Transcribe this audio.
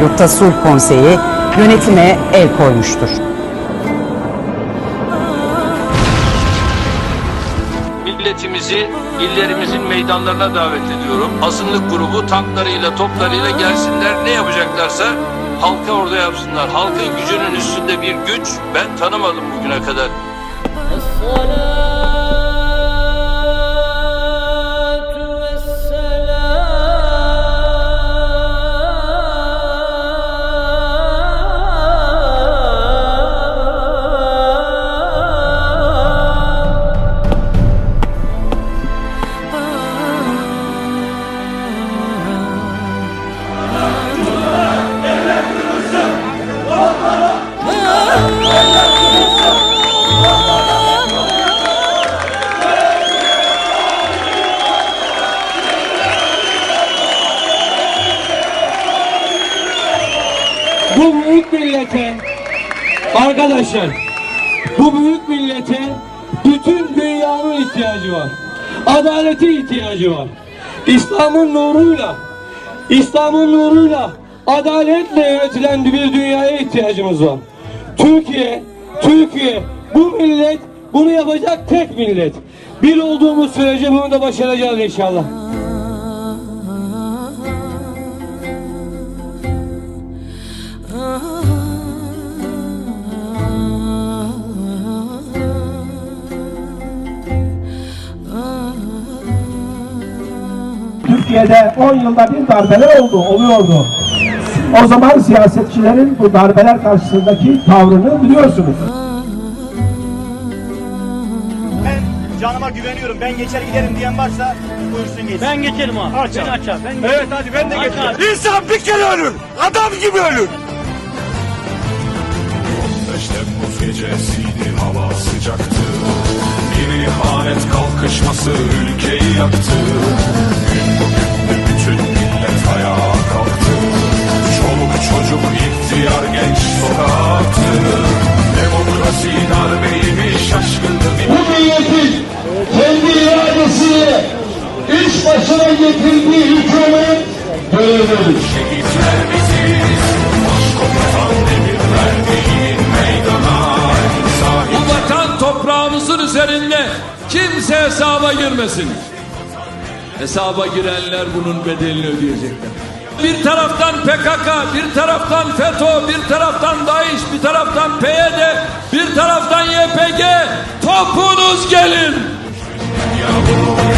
Yurtta Sulh Konseyi yönetime el koymuştur. Milletimizi illerimizin meydanlarına davet ediyorum. Azınlık grubu tanklarıyla, toplarıyla gelsinler. Ne yapacaklarsa halka orada yapsınlar. Halkın gücünün üstünde bir güç ben tanımadım bugüne kadar. Bu büyük millete arkadaşlar bu büyük millete bütün dünyanın ihtiyacı var. Adalete ihtiyacı var. İslam'ın nuruyla İslam'ın nuruyla adaletle yönetilen bir dünyaya ihtiyacımız var. Türkiye, Türkiye bu millet bunu yapacak tek millet. Bir olduğumuz sürece bunu da başaracağız inşallah. Türkiye'de 10 yılda bir darbeler oldu, oluyordu. O zaman siyasetçilerin bu darbeler karşısındaki tavrını biliyorsunuz. Ben canıma güveniyorum. Ben geçer giderim diyen varsa buyursun geçsin. Ben geçerim abi. Aç abi. Aç abi. Ben evet hadi ben de geçerim. İnsan bir kere ölür. Adam gibi ölür. 15 Temmuz gecesiydi hava sıcaktı Bir ihanet kalkışması ülkeyi yaktı iş başına getirdiği hükümet Sahip Bu vatan toprağımızın üzerinde kimse hesaba girmesin. Hesaba girenler bunun bedelini ödeyecekler. Bir taraftan PKK, bir taraftan FETÖ, bir taraftan DAEŞ, bir taraftan PYD, bir taraftan YPG. Topunuz gelin. yavrum